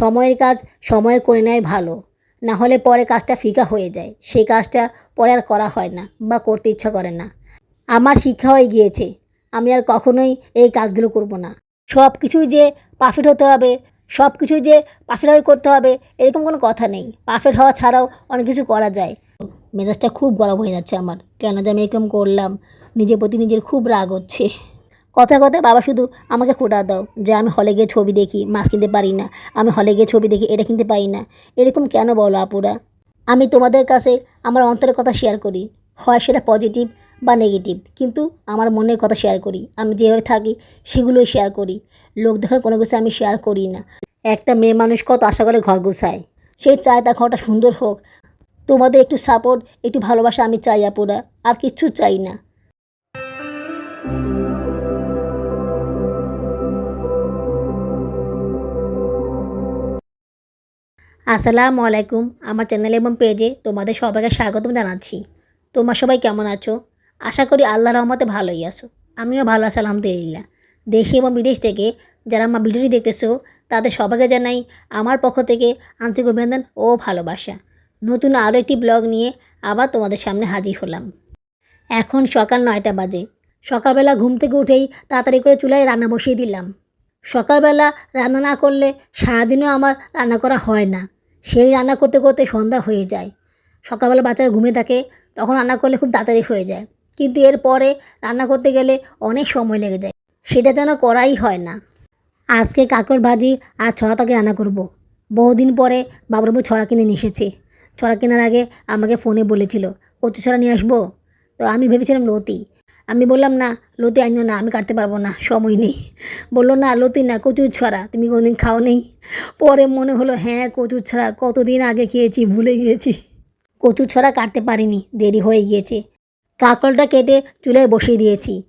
সময়ের কাজ সময়ে করে নেয় ভালো। না হলে পরে কাজটা ফিকা হয়ে যায়। সেই কাজটা পরে আর করা হয় না বা করতে ইচ্ছা করে না। আমার শিক্ষা হয়ে গিয়েছে। আমি আর কখনোই এই কাজগুলো করব না। সব কিছুই যে পারফেক্ট হতে হবে, সব কিছুই যে পারফেক্টভাবে করতে হবে, এরকম কোনো কথা নেই। পারফেক্ট হওয়া ছাড়াও অনেক কিছু করা যায়। মেজাজটা খুব গরম হয়ে যাচ্ছে আমার। কেন যে আমি এরকম করলাম? নিজের প্রতি নিজের খুব রাগ হচ্ছে। কথায় কথায় বাবা শুধু আমাকে খোটা দাও যে আমি হলে গিয়ে ছবি দেখি মাছ কিনতে পারি না। আমি হলে গিয়ে ছবি দেখি, এটা কিনতে পারি না। এরকম কেন বলো আপুরা? আমি তোমাদের কাছে আমার অন্তরের কথা শেয়ার করি। হয় সেটা পজিটিভ বা নেগেটিভ কিন্তু আমার মনের কথা শেয়ার করি। আমি যেভাবে থাকি, সেগুলোই শেয়ার করি। লোক দেখার কোনো কিছু আমি শেয়ার করি না। একটা মেয়ে মানুষ কত আশা করে ঘর গুছায়। সে চায় তার ঘরটা সুন্দর হোক। তোমাদের একটু সাপোর্ট একটু ভালোবাসা আমি চাই আপুরা। আর কিচ্ছু চাই না। আসসালামু আলাইকুম। আমার চ্যানেল এবং পেজে তোমাদের সবাইকে স্বাগতম জানাচ্ছি। তোমরা সবাই কেমন আছো? আশা করি আল্লাহ রহমতে ভালোই আছো। আমিও ভালো আছি, আলহামদুলিল্লাহ। দেশে এবং বিদেশ থেকে যারা আমার ভিডিওটি দেখতেছো, তাদের সবাইকে জানাই আমার পক্ষ থেকে আন্তরিক অভিনন্দন ও ভালোবাসা। নতুন আরও একটি ব্লগ নিয়ে আবার তোমাদের সামনে হাজির হলাম। এখন সকাল নয়টা বাজে। সকালবেলা ঘুম থেকে উঠেই তাড়াতাড়ি করে চুলায় রান্না বসিয়ে দিলাম। সকালবেলা রান্না না করলে সারাদিনও আমার রান্না করা হয় না। সেই রান্না করতে করতে সন্ধ্যা হয়ে যায়। সকালবেলা বাচ্চারা ঘুমিয়ে থাকে, তখন রান্না করলে খুব তাড়াতাড়ি হয়ে যায়। কিন্তু এরপরে রান্না করতে গেলে অনেক সময় লেগে যায়। সেটা যেন করাই হয় না। আজকে কাকর ভাজি আর ছড়া তরকারি রান্না করব। বহুদিন পরে বাবুরবু ছড়া কিনে নিয়ে এসেছে। ছড়া কেনার আগে আমাকে ফোনে বলেছিল, কচু ছড়া নিয়ে আসব? তো আমি ভেবেছিলাম লতি আমি বললাম, না, লতি আনিও না, আমি কাটতে পারব না, সময় নেই। বলল, না, লতি না, কচুর ছড়া, তুমি কোনোদিন খাও নেই। পরে মনে হলো হ্যাঁ কচুর ছড়া, কতদিন আগে খেয়েছি, ভুলে গিয়েছি। কচুর ছড়া কাটতে পারিনি, দেরি হয়ে গিয়েছে। কাকলটা কেটে চুলায় বসিয়ে দিয়েছি।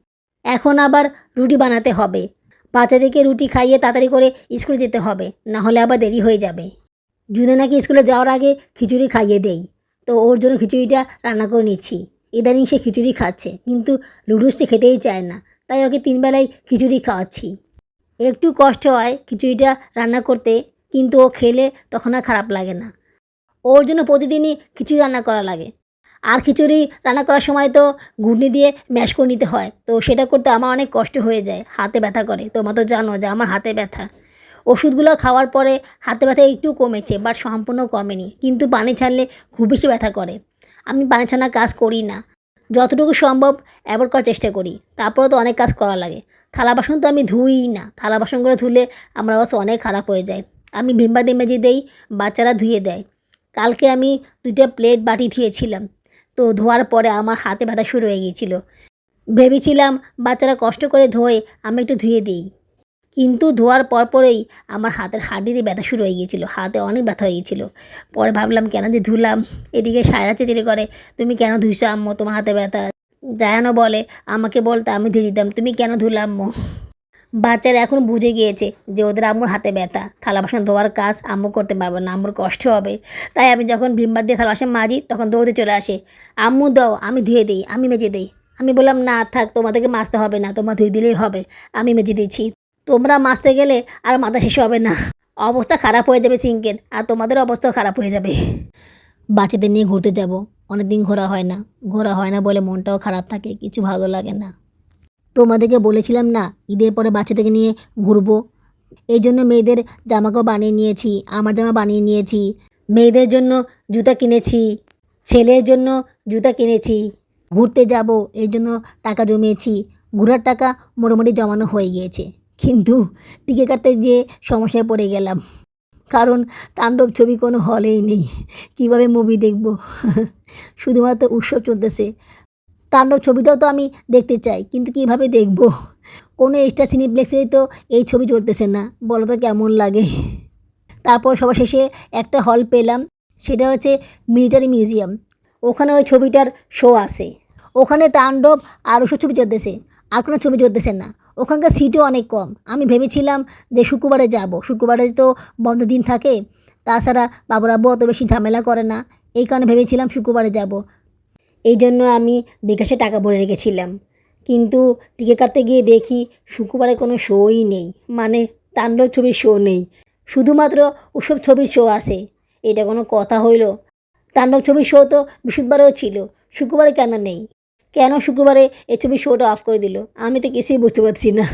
এখন আবার রুটি বানাতে হবে। বাচ্চাদেরকে রুটি খাইয়ে তাড়াতাড়ি করে স্কুলে যেতে হবে, না হলে আবার দেরি হয়ে যাবে। যদি নাকি স্কুলে যাওয়ার আগে খিচুড়ি খাইয়ে দেই, তো ওর জন্য খিচুড়িটা রান্না করে নিচ্ছি। ইদানিং সে খিচুড়ি খাচ্ছে, কিন্তু লুডুসটি খেতেই চায় না। তাই ওকে তিনবেলায় খিচুড়ি খাওয়াচ্ছি। একটু কষ্ট হয় খিচুড়িটা রান্না করতে, কিন্তু ও খেলে তখন আর খারাপ লাগে না। ওর জন্য প্রতিদিনই খিচুড়ি রান্না করা লাগে। আর খিচুড়ি রান্না করার সময় তো ঘুগনি দিয়ে ম্যাশ করে নিতে হয়, তো সেটা করতে আমার অনেক কষ্ট হয়ে যায়, হাতে ব্যথা করে। তোমরা তো জানো যে আমার হাতে ব্যথা। ওষুধগুলো খাওয়ার পরে হাতে ব্যথা একটু কমেছে বাট সম্পূর্ণ কমেনি। কিন্তু পানি ছাড়লে খুব বেশি ব্যথা করে। আমি পানি ছাড়া কাজ করি না। যতটুকু সম্ভব অ্যাভয়েড করার চেষ্টা করি। তারপরেও তো অনেক কাজ করা লাগে। থালা বাসন তো আমি ধুই না। থালা বাসনগুলো ধুলে আমার অবস্থা অনেক খারাপ হয়ে যায়। আমি ভিমবা দিয়ে মেজে দেই, বাচ্চারা ধুয়ে দেয়। কালকে আমি দুইটা প্লেট বাটি ধুয়েছিলাম। তো ধোয়ার পরে আমার হাতে ব্যথা শুরু হয়ে গিয়েছিল। ভেবেছিলাম বাচ্চারা কষ্ট করে ধোয়ে, আমি একটু ধুয়ে দিই। কিন্তু ধোয়ার পর পরেই আমার হাতের হাড্ডিতে ব্যথা শুরু হয়ে গিয়েছিল, হাতে অনেক ব্যথা হয়ে গিয়েছিল। পরে ভাবলাম, কেন যে ধুলাম? এদিকে সায়রা চেঁচিয়ে করে, তুমি কেন ধুইছো আম্মু? তোমার হাতে ব্যথা? জায়ানো বলে, আমাকে বলতে আমি ধুয়ে দিতাম। তুমি কেন ধুলাম বাচ্চারা এখন বুঝে গিয়েছে যে ওদের আম্মুর হাতে ব্যথা। থালা বাসন ধোয়ার কাজ আম্মু করতে পারবে না, আম্মুর কষ্ট হবে। তাই আমি যখন ভিমবার দিয়ে থালা বাসন মাজি, তখন দৌড়ে চলে আসে, আম্মু দাও, আমি ধুয়ে দিই, আমি মেজে দিই। আমি বললাম, না, থাক, তোমাদেরকে মাজতে হবে না, তোমার ধুয়ে দিলেই হবে, আমি মেজে দিচ্ছি তোমরা মাজতে গেলে আর মাথা শেষ হবে না। অবস্থা খারাপ হয়ে যাবে সিঙ্কের আর তোমাদের অবস্থাও খারাপ হয়ে যাবে। বাচ্চাদের নিয়ে ঘুরতে যাব অনেক দিন ঘোরা হয় না। ঘোরা হয় না বলে মনটাও খারাপ থাকে, কিছু ভালো লাগে না। তোমাদেরকে বলেছিলাম না, ঈদের পরে বাচ্চাদেরকে নিয়ে ঘুরবো? এই জন্য মেয়েদের জামাকাপড় বানিয়ে নিয়েছি, আমার জামা বানিয়ে নিয়েছি, মেয়েদের জন্য জুতা কিনেছি, ছেলের জন্য জুতা কিনেছি, ঘুরতে যাব, এর জন্য টাকা জমিয়েছি। ঘোরার টাকা মোটামুটি জমানো হয়ে গিয়েছে। কিন্তু টিকে কাটতে যে সমস্যায় পড়ে গেলাম। কারণ তাণ্ডব ছবি কোনো হলেই নেই। কীভাবে মুভি দেখব? শুধুমাত্র উৎসব চলতেছে। তাণ্ডব ছবিটাও তো আমি দেখতে চাই, কিন্তু কীভাবে দেখব? কোনো এক্সট্রা সিনিপ্লেক্সেই তো এই ছবি চলতেছে না। বলো তো কেমন লাগে? তারপর সবার শেষে একটা হল পেলাম। সেটা হচ্ছে মিলিটারি মিউজিয়াম ওখানে ওই ছবিটার শো আছে। ওখানে তাণ্ডব আর ওসব ছবি চলতেছে। আর কোনো ছবি চলতেছে না। ওখানকার সিটও অনেক কম। আমি ভেবেছিলাম যে শুক্রবারে যাব। শুক্রবারে তো বন্ধ দিন থাকে, তাছাড়া বাবুরাব্বু অত বেশি ঝামেলা করে না। এই কারণে ভেবেছিলাম শুক্রবারে যাব। এই জন্য আমি বিকাশে টাকা ভরে রেখেছিলাম। কিন্তু টিকিট কাটতে গিয়ে দেখি শুক্রবারে কোনো শোই নেই। মানে তাণ্ডব ছবির শো নেই। শুধুমাত্র ওসব ছবির শো আসে এটা কোনো কথা হইল? তাণ্ডব ছবির শো তো বৃহস্পতিবারেও ছিল। শুক্রবারে কেন নেই? কেন শুক্রবারে এই ছবি শোটা অফ করে দিল? আমি তো কিছুই বুঝতে পারছি না।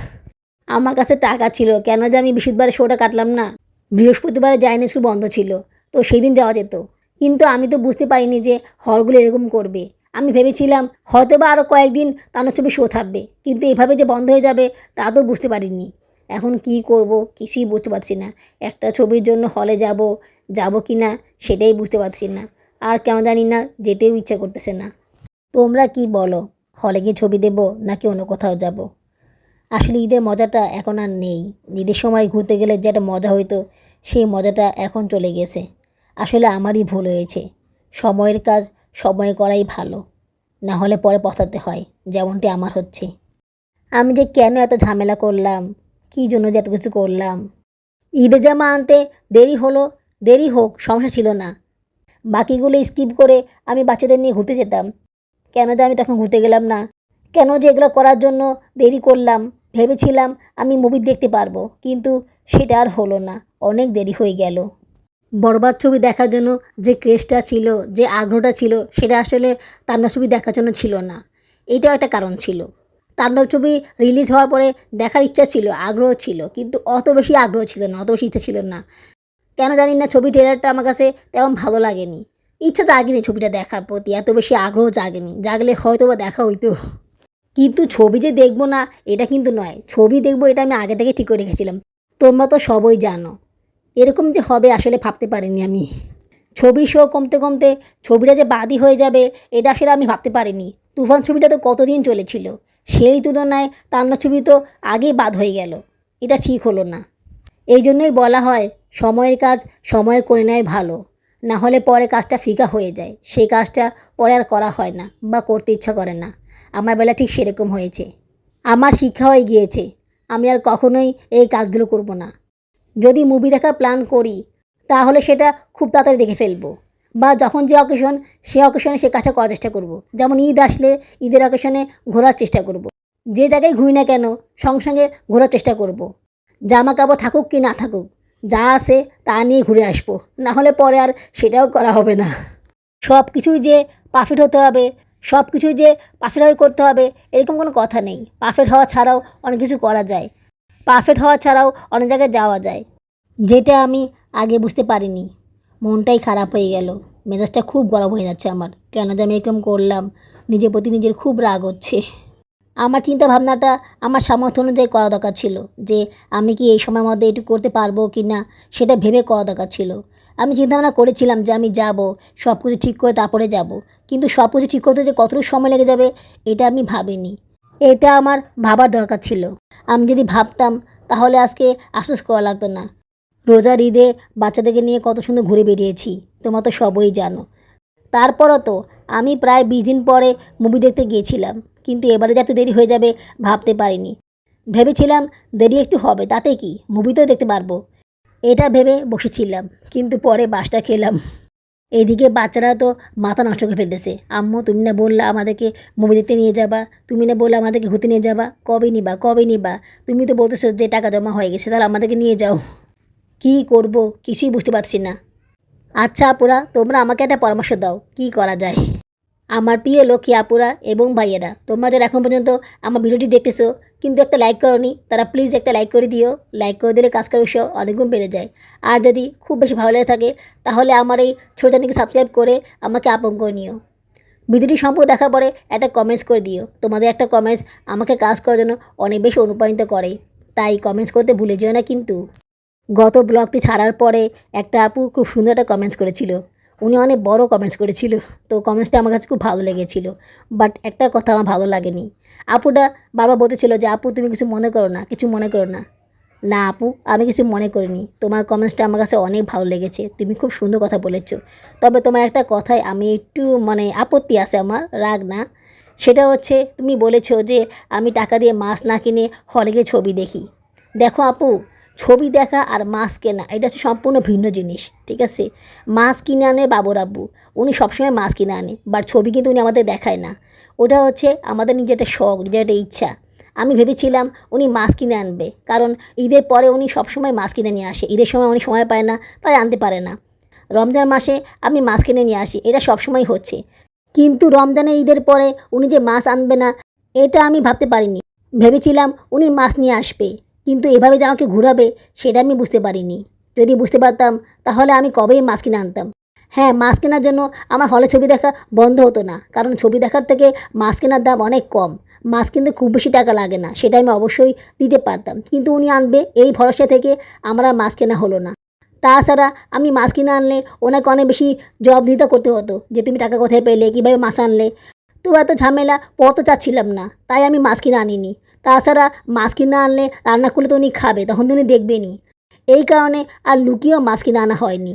আমার কাছে টাকা ছিল, কেন যে আমি বৃহস্পতিবারে শোটা কাটলাম না? বৃহস্পতিবারে যাইনি স্কুল বন্ধ ছিল, তো সেই দিন যাওয়া যেত। কিন্তু আমি তো বুঝতে পারিনি যে হলগুলো এরকম করবে। আমি ভেবেছিলাম হয়তো বা আরও কয়েকদিন তানোর ছবি শো থাকবে, কিন্তু এভাবে যে বন্ধ হয়ে যাবে, তা তো বুঝতে পারিনি। এখন কি করব, কিছুই বুঝতে পারছি না। একটা ছবির জন্য হলে যাব যাব কি না সেটাই বুঝতে পারছি না। আর কেন জানি না, যেতেও ইচ্ছা করতেছে না। তোমরা কি বলো, হলে গিয়ে ছবি দেবো নাকি অন্য কোথাও যাব? আসলে ঈদের মজাটা এখন আর নেই। ঈদের সময় ঘুরতে গেলে যে একটা মজা হইতো, সেই মজাটা এখন চলে গেছে। আসলে আমারই ভুল হয়েছে। সময়ের কাজ সময়ে করাই ভালো। না হলে পরে পস্তাতে হয়, যেমনটি আমার হচ্ছে। আমি যে কেন এত ঝামেলা করলাম? কী জন্য যে এত কিছু করলাম? ঈদের জামা আনতে দেরি হলো, দেরি হোক, সমস্যা ছিল না। বাকিগুলো স্কিপ করে আমি বাচ্চাদের নিয়ে ঘুরতে যেতাম। কেন যে আমি তখন ঘুরতে গেলাম না? কেন যে এগুলো করার জন্য দেরি করলাম? ভেবেছিলাম আমি মুভি দেখতে পারব, কিন্তু সেটা আর হলো না। অনেক দেরি হয়ে গেল। বরবাদ ছবি দেখার জন্য যে ক্রেজটা ছিল, যে আগ্রহটা ছিল, সেটা আসলে তাণ্ডব ছবি দেখার জন্য ছিল না। এটাও একটা কারণ ছিল। তাণ্ডব ছবি রিলিজ হওয়ার পরে দেখার ইচ্ছা ছিল, আগ্রহ ছিল, কিন্তু অত বেশি আগ্রহ ছিল না, অত বেশি ইচ্ছা ছিল না। কেন জানি না, ছবি, ট্রেলারটা আমার কাছে তেমন ভালো লাগেনি। ইচ্ছা জাগেনি ছবিটা দেখার প্রতি, এত বেশি আগ্রহ জাগেনি। জাগলে হয়তো বা দেখা হইতো। কিন্তু ছবি যে দেখব না, এটা কিন্তু নয়। ছবি দেখব এটা আমি আগে থেকে ঠিক করে রেখেছিলাম। তোমরা তো সবই জানো। এরকম যে হবে আসলে ভাবতে পারিনি আমি। ছবির শো কমতে কমতে ছবিটা যে বাদই হয়ে যাবে, এটা আসলে আমি ভাবতে পারিনি। তুফান ছবিটা তো কতদিন চলেছিল? সেই তুলনায় তান্না ছবি তো আগেই বাদ হয়ে গেল। এটা ঠিক হলো না। এই জন্যই বলা হয়, সময়ের কাজ সময়ে করে নেয় ভালো। না হলে পরে কাজটা ফিকা হয়ে যায় সেই কাজটা পরে আর করা হয় না বা করতে ইচ্ছা করে না আমার বেলা ঠিক সেরকম হয়েছে আমার শিক্ষা হয়ে গিয়েছে আমি আর কখনোই এই কাজগুলো করব না যদি মুভি দেখার প্ল্যান করি, তাহলে সেটা খুব তাড়াতাড়ি দেখে ফেলব বা যখন যে অকেশন সে অকেশনে সে কাজটা করার চেষ্টা করব। যেমন ঈদ আসলে ঈদের অকেশনে ঘোরার চেষ্টা করব। যে জায়গায় ঘুরি না কেন, সঙ্গে সঙ্গে ঘোরার চেষ্টা করব। জামা কাপড় থাকুক কি না থাকুক যা আছে তা নিয়ে ঘুরে আসব। না হলে পরে আর সেটাও করা হবে না। সব কিছুই যে পারফেক্ট হতে হবে, সব কিছুই যে পারফেক্টভাবে করতে হবে, এরকম কোনো কথা নেই। পারফেক্ট হওয়া ছাড়াও অনেক কিছু করা যায়। পারফেক্ট হওয়া ছাড়াও অনেক জায়গায় যাওয়া যায়। যেটা আমি আগে বুঝতে পারিনি। মনটাই খারাপ হয়ে গেল। মেজাজটা খুব গরম হয়ে যাচ্ছে আমার। কেন যে আমি এরকম করলাম? নিজের প্রতি নিজের খুব রাগ হচ্ছে। আমার চিন্তা ভাবনাটা আমার সামর্থ্য অনুযায়ী করা দরকার ছিল যে আমি কি এই সময়ের মধ্যে এটু করতে পারব কি না, সেটা ভেবে করা দরকার ছিল। আমি চিন্তাভাবনা করেছিলাম যে আমি যাব সব কিছু ঠিক করে তারপরে যাব। কিন্তু সব কিছু ঠিক করতে যে কতটুকু সময় লেগে যাবে, এটা আমি ভাবিনি। এটা আমার ভাবার দরকার ছিল। আমি যদি ভাবতাম, তাহলে আজকে আফসোস করা লাগতো না। রোজার ঈদে বাচ্চাদেরকে নিয়ে কত সুন্দর ঘুরে বেরিয়েছি তোমরা তো সবই জানো। তারপরও তো আমি প্রায় বিশ দিন পরে মুভি দেখতে গিয়েছিলাম। কিন্তু এবারে যাতে দেরি হয়ে যাবে ভাবতে পারিনি। ভেবেছিলাম দেরি একটু হবে, তাতে কি? মুভি তো দেখতে পারব। এটা ভেবে বসেছিলাম, কিন্তু পরে বাসটা খেলাম। এদিকে বাচ্চারা তো মাথা নষ্ট করে ফেলতেছে। আম্মু, তুমি না বললে আমাদেরকে মুভি দেখতে নিয়ে যাবা? তুমি না বললে আমাদেরকে ঘুরতে নিয়ে যাবা? কবে নিবা? কবে নিবা? তুমি তো বলতেছো যে টাকা জমা হয়ে গেছে, তাহলে আমাদেরকে নিয়ে যাও। কি করব? কিছুই বুঝতে পারছি না। আচ্ছা আপুরা, তোমরা আমাকে একটা পরামর্শ দাও, কি করা যায়? আমার প্রিয় লক্ষ্মী আপুরা এবং ভাইয়েরা, তোমরা যারা এখন পর্যন্ত আমার ভিডিওটি দেখতেছো, কিন্তু একটা লাইক করনি, তারা প্লিজ একটা লাইক করে দিও। লাইক করে দিলে কাজ করার বিষয় অনেকগুণ বেড়ে যায়। আর যদি খুব বেশি ভালো লেগে থাকে, তাহলে আমার এই ছোটো চ্যানেলকে সাবস্ক্রাইব করে আমাকে আপন করে নিও। ভিডিওটি সম্পূর্ণ দেখার পরে একটা কমেন্টস করে দিও। তোমাদের একটা কমেন্টস আমাকে কাজ করার জন্য অনেক বেশি অনুপ্রাণিত করে। তাই কমেন্টস করতে ভুলে যেও না কিন্তু। গত ব্লগটি ছাড়ার পরে একটা আপু খুব সুন্দর একটা কমেন্টস করেছিল। উনি অনেক বড় কমেন্টস করেছিল। তো কমেন্টসটা আমার কাছে খুব ভালো লেগেছিল। বাট একটা কথা আমার ভালো লাগেনি। আপুটা বারবার বলতেছিল যে, আপু, তুমি কিছু মনে করো না, কিছু মনে করো না। না, আপু, আমি কিছু মনে করিনি। তোমার কমেন্টসটা আমার কাছে অনেক ভালো লেগেছে। তুমি খুব সুন্দর কথা বলেছ। তবে তোমার একটা কথায় আমি একটু মানে আপত্তি আছে আমার, রাগ না। সেটা হচ্ছে, তুমি বলেছ যে, আমি টাকা দিয়ে মাছ না কিনে হলে গিয়ে ছবি দেখি। দেখো আপু ছবি দেখা আর মাছ কেনা, এটা হচ্ছে সম্পূর্ণ ভিন্ন জিনিস, ঠিক আছে? মাছ কিনে আনে বাবুর আব্বু, উনি সবসময় মাছ কিনে আনে বাট ছবি কিন্তু উনি আমাদের দেখায় না। ওটা হচ্ছে আমাদের নিজের একটা শখ নিজের একটা ইচ্ছা। আমি ভেবেছিলাম উনি মাছ কিনে আনবে, কারণ ঈদের পরে উনি সবসময় মাছ কিনে নিয়ে আসে, ঈদের সময় উনি সময় পায় না, তাই আনতে পারে না। রমজান মাসে আমি মাছ কিনে নিয়ে আসি, এটা সবসময় হচ্ছে। কিন্তু রমজানে ঈদের পরে উনি যে মাছ আনবে না, এটা আমি ভাবতে পারিনি। ভেবেছিলাম উনি মাছ নিয়ে আসবে। কিন্তু এভাবে যে আমাকে ঘুরাবে, সেটা আমি বুঝতে পারিনি। যদি বুঝতে পারতাম, তাহলে আমি কবেই মাছ কিনে আনতাম। হ্যাঁ মাছ কেনার জন্য আমার হলে ছবি দেখা বন্ধ হতো না, কারণ ছবি দেখার থেকে মাছ কেনার দাম অনেক কম। মাছ কিনতে খুব বেশি টাকা লাগে না, সেটা আমি অবশ্যই দিতে পারতাম। কিন্তু উনি আনবে, এই ভরসা থেকে আমার মাছ কেনা হলো না। তাছাড়া আমি মাছ কিনে আনলে ওনাকে অনেক বেশি জবাবদিহিতা করতে হতো, যে তুমি টাকা কোথায় পেলে, কীভাবে মাছ আনলে। তো এত ঝামেলা পড়তে চাচ্ছিলাম না, তাই আমি মাছ কিনে আনিনি। তাছাড়া মাছ কিনে আনলে রান্না করলে তো উনি খাবে, তখন তো উনি দেখবেনই। এই কারণে আর লুকিয়েও মাছ কিনে আনা হয়নি।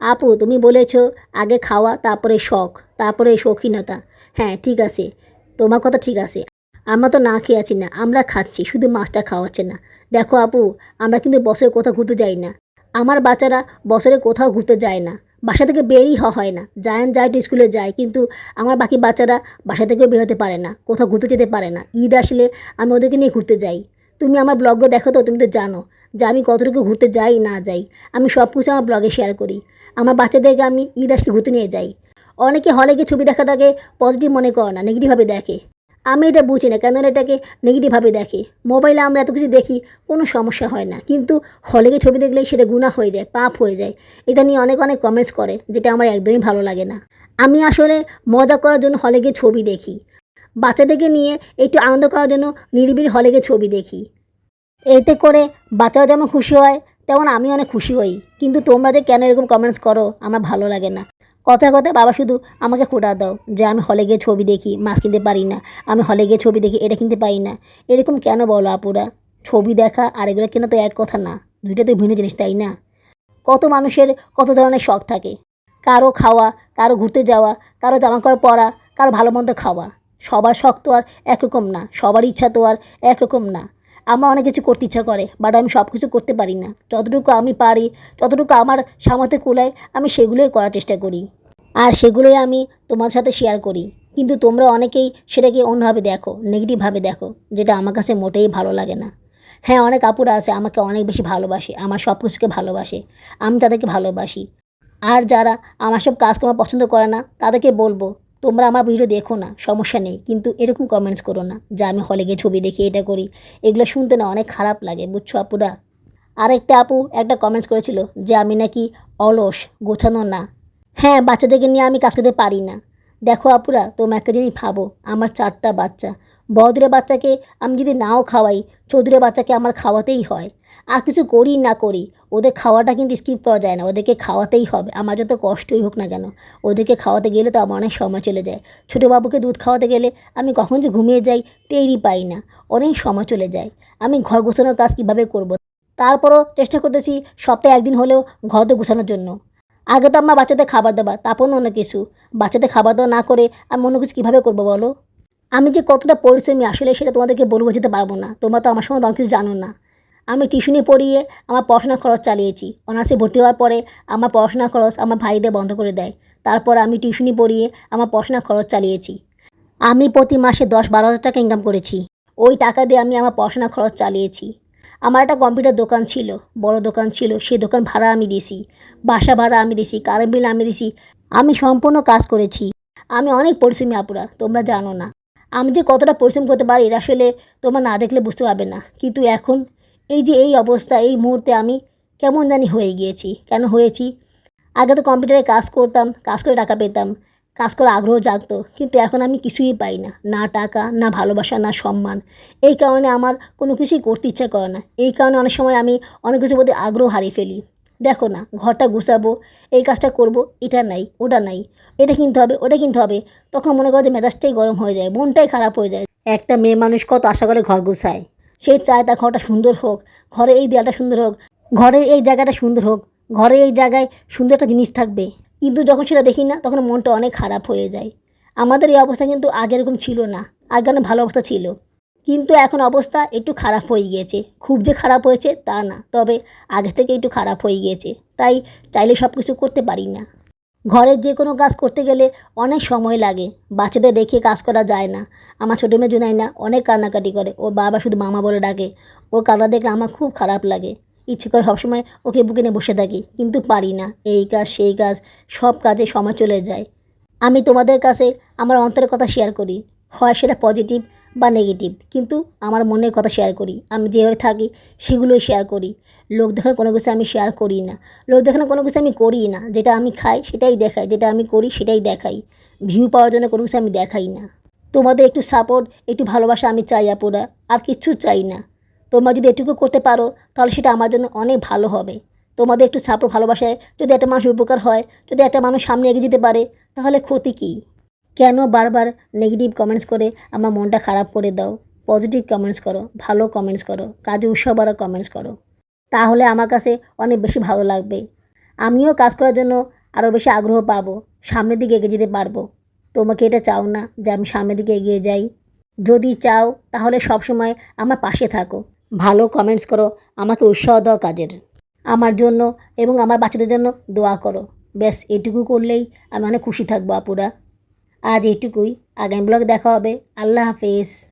আপু, তুমি বলেছ আগে খাওয়া, তারপরে শখ, তারপরে শৌখিনতা। হ্যাঁ ঠিক আছে, তোমার কথা ঠিক আছে। আমরা তো না খেয়ে আছি না, আমরা খাচ্ছি, শুধু মাছটা খাওয়াচ্ছে না। দেখো আপু, আমরা কিন্তু বছরে কোথাও ঘুরতে যাই না। আমার বাচ্চারা বছরে কোথাও ঘুরতে যায় না। বাসা থেকে বেরই হয় না। জায়ান যায় তো স্কুলে যায়, কিন্তু আমার বাকি বাচ্চারা বাসা থেকেও বেরোতে পারে না, কোথাও ঘুরতে যেতে পারে না। ঈদ আসলে আমি ওদেরকে নিয়ে ঘুরতে যাই। তুমি আমার ব্লগগুলো দেখো তো, তুমি তো জানো যে আমি কতটুকু ঘুরতে যাই না যাই। আমি সব কিছু আমার ব্লগে শেয়ার করি। আমার বাচ্চাদেরকে আমি ঈদ আসলে ঘুরতে নিয়ে যাই। অনেকে হলে গিয়ে ছবি দেখাটাকে পজিটিভ মনে করে না নেগেটিভভাবে দেখে। আমি এটা বুঝি না কেন এটাকে নেগেটিভভাবে দেখে। মোবাইলে আমরা এত কিছু দেখি, কোনো সমস্যা হয় না। কিন্তু হলে গিয়ে ছবি দেখলেই সেটা গুণা হয়ে যায়, পাপ হয়ে যায়। এটা নিয়ে অনেক অনেক কমেন্টস করে, যেটা আমার একদমই ভালো লাগে না। আমি আসলে মজা করার জন্য হলে গিয়ে ছবি দেখি। বাচ্চাদেরকে নিয়ে একটু আনন্দ করার জন্য নিরিবিলি হলে গিয়ে ছবি দেখি। এতে করে বাচ্চারা যেমন খুশি হয়, তেমন আমি অনেক খুশি হই। কিন্তু তোমরা যে কেন এরকম কমেন্টস করো, আমার ভালো লাগে না। কথায় কথায় বাবা শুধু আমাকে খোটা দাও যে আমি হলে গিয়ে ছবি দেখি মাছ কিনতে পারি না। আমি হলে গিয়ে ছবি দেখি, এটা কিনতে পারি না। এরকম কেন বলো আপুরা? ছবি দেখা আর এগুলো কেনা তো এক কথা না। দুইটা তো ভিন্ন জিনিস, তাই না? কত মানুষের কত ধরনের শখ থাকে। কারও খাওয়া, কারও ঘুরতে যাওয়া, কারও জামা কাপড় পরা, কারও ভালো মন্দ খাওয়া। সবার শখ তো আর একরকম না। সবার ইচ্ছা তো আর একরকম না। আমার অনেক কিছু করতে ইচ্ছা করে বাট আমি সব কিছু করতে পারি না। যতটুকু আমি পারি, যতটুকু আমার সামর্থ্যে কুলায়, আমি সেগুলোই করার চেষ্টা করি। আর সেগুলোই আমি তোমার সাথে শেয়ার করি। কিন্তু তোমরা অনেকেই সেটাকে অন্যভাবে দেখো নেগেটিভভাবে দেখো, যেটা আমার কাছে মোটেই ভালো লাগে না। হ্যাঁ অনেক আপুরা আছে, আমাকে অনেক বেশি ভালোবাসে, আমার সব কিছুকে ভালোবাসে, আমি তাদেরকে ভালোবাসি। আর যারা আমার সব কাজকর্ম পছন্দ করে না, তাদেরকে বলব তোমরা আমার ভিডিও দেখো না, সমস্যা নেই। কিন্তু এরকম কমেন্টস করো না, যে আমি হলে গিয়ে ছবি দেখি, এটা করি। এগুলো শুনতে না অনেক খারাপ লাগে, বুঝছ আপুরা? আরেকটা আপু একটা কমেন্টস করেছিল যে আমি নাকি অলস, গোছানো না। হ্যাঁ বাচ্চাদেরকে নিয়ে আমি কাজ করতে পারি না। দেখো আপুরা তোমরা একটা জিনিস ভাবো, আমার চারটা বাচ্চা, বড়দের বাচ্চাকে আমি যদি নাও খাওয়াই, চৌধুরীর বাচ্চাকে আমার খাওয়াতেই হয়। আর কিছু করি না করি, ওদের খাওয়াটা কিন্তু স্কিপ করা যায় না। ওদেরকে খাওয়াতেই হবে। আমার যত কষ্টই হোক না কেন, ওদেরকে খাওয়াতে গেলে তো আমার অনেক সময় চলে যায়। ছোটো বাবুকে দুধ খাওয়াতে গেলে আমি কখন যে ঘুমিয়ে যাই, টেরই পাই না। অনেক সময় চলে যায়। আমি ঘর গোছানোর কাজ কীভাবে করব। তারপরও চেষ্টা করতেছি সপ্তাহে একদিন হলেও ঘর তো গোছানোর জন্য। আগে তো আমার বাচ্চাদের খাবার দেবার, তারপর অন্য কিছু। বাচ্চাদের খাবার দাবার না করে আমি অন্য কিছু কীভাবে করব বলো? আমি যে কতটা পরিশ্রমী আসলে সেটা তোমাদেরকে বলব যেতে পারব না। তোমরা তো আমার সঙ্গে অনেক কিছু জানো না। আমি টিউশনি পড়িয়ে আমার পড়াশোনার খরচ চালিয়েছি। অনার্সে ভর্তি হওয়ার পরে আমার পড়াশোনার খরচ আমার ভাইদের বন্ধ করে দেয়। তারপর আমি টিউশনি পড়িয়ে আমার পড়াশোনার খরচ চালিয়েছি। আমি প্রতি মাসে দশ বারো হাজার টাকা ইনকাম করেছি। ওই টাকা দিয়ে আমি আমার পড়াশোনার খরচ চালিয়েছি। আমার একটা কম্পিউটার দোকান ছিল, বড় দোকান ছিল সেই দোকান ভাড়া আমি দিছি বাসা ভাড়া আমি দিছি কারেন্ট বিল আমি দিছি আমি সম্পূর্ণ কাজ করেছি। আমি অনেক পরিশ্রমী আপুরা, তোমরা জানো না। আমি যে কতটা পরিশ্রম করতে পারি, এটা আসলে তোমরা না দেখলে বুঝতে পারবে না। কিন্তু এখন এই যে এই অবস্থা, এই মুহূর্তে আমি কেমন জানি হয়ে গিয়েছি। কেন হয়েছি? আগে তো কম্পিউটারে কাজ করতাম, কাজ করে টাকা পেতাম, কাজ করার আগ্রহ জাগতো, কিন্তু এখন আমি কিছুই পাই না। না টাকা, না ভালোবাসা, না সম্মান। এই কারণে আমার কোনো কিছুই করতে ইচ্ছা করে না। এই কারণে অনেক সময় আমি অনেক কিছুর প্রতি আগ্রহ হারিয়ে ফেলি। দেখো না, ঘরটা গুছাবো, এই কাজটা করব, এটা নাই, ওটা নাই, এটা কিনতে হবে, ওটা কিনতে হবে। তখন মনে করো যে মেজাজটাই গরম হয়ে যায়, মনটাই খারাপ হয়ে যায়। একটা মেয়ে মানুষ কত আশা করে ঘর গুছায়। সে চায় তার ঘরটা সুন্দর হোক, ঘরে এই দেয়ালটা সুন্দর হোক ঘরের এই জায়গাটা সুন্দর হোক, ঘরে এই জায়গায় সুন্দর একটা জিনিস থাকবে। কিন্তু যখন সেটা দেখি না, তখন মনটা অনেক খারাপ হয়ে যায়। আমাদের এই অবস্থা কিন্তু আগে এরকম ছিল না, আগে অনেক ভালো অবস্থা ছিল। কিন্তু এখন অবস্থা একটু খারাপ হয়ে গিয়েছে। খুব যে খারাপ হয়েছে তা না, তবে আগে থেকে একটু খারাপ হয়ে গিয়েছে। তাই চাইলে সব কিছু করতে পারি না। ঘরের যে কোনো কাজ করতে গেলে অনেক সময় লাগে। বাচ্চাদের রেখে কাজ করা যায় না। আমার ছোটো মেয়ে জুনাইনা অনেক কান্নাকাটি করে। ও বাবা শুধু মামা বলে ডাকে। ওর কান্না দেখে আমার খুব খারাপ লাগে। ইচ্ছে করে সবসময় ওকে বুকে নিয়ে বসে থাকি, কিন্তু পারি না। এই কাজ, সেই কাজ, সব কাজে সময় চলে যায়। আমি তোমাদের কাছে আমার অন্তরের কথা শেয়ার করি। হয় সেটা পজিটিভ বা নেগেটিভ কিন্তু আমার মনের কথা শেয়ার করি, আমি যেভাবে থাকি সেগুলোই শেয়ার করি। লোক দেখানো কোনো কিছু আমি শেয়ার করি না। লোক দেখানো কোনো কিছু আমি করি না। যেটা আমি খাই সেটাই দেখাই, যেটা আমি করি সেটাই দেখাই। ভিউ পাওয়ার জন্য কোনো কিছু আমি দেখাই না। তোমাদের একটু সাপোর্ট একটু ভালোবাসা আমি চাই আপুরা, আর কিচ্ছু চাই না। তোমরা যদি এটুকু করতে পারো, তাহলে সেটা আমার জন্য অনেক ভালো হবে। তোমাদের একটু সাপোর্ট ভালোবাসায় যদি একটা মানুষ উপকার হয়, যদি একটা মানুষ সামনে এগিয়ে যেতে পারে, তাহলে ক্ষতি কী? কেন বারবার নেগেটিভ কমেন্টস করে আমার মনটা খারাপ করে দাও? পজিটিভ কমেন্টস করো, ভালো কমেন্টস করো, কাজে উৎসাহ বাড়া কমেন্টস করো। তাহলে আমার কাছে অনেক বেশি ভালো লাগবে। আমিও কাজ করার জন্য আরও বেশি আগ্রহ পাবো, সামনের দিকে এগিয়ে যেতে পারব। তোমাকে এটা চাও না যে আমি সামনের দিকে এগিয়ে যাই? যদি চাও, তাহলে সবসময় আমার পাশে থাকো। ভালো কমেন্টস করো, আমাকে উৎসাহ দাও কাজের। আমার জন্য এবং আমার বাচ্চাদের জন্য দোয়া করো। ব্যাস, এটুকু করলেই আমি অনেক খুশি থাকব আপুরা। আজ এটুকুই আগামী ব্লগ দেখা হবে। আল্লাহ হাফেজ।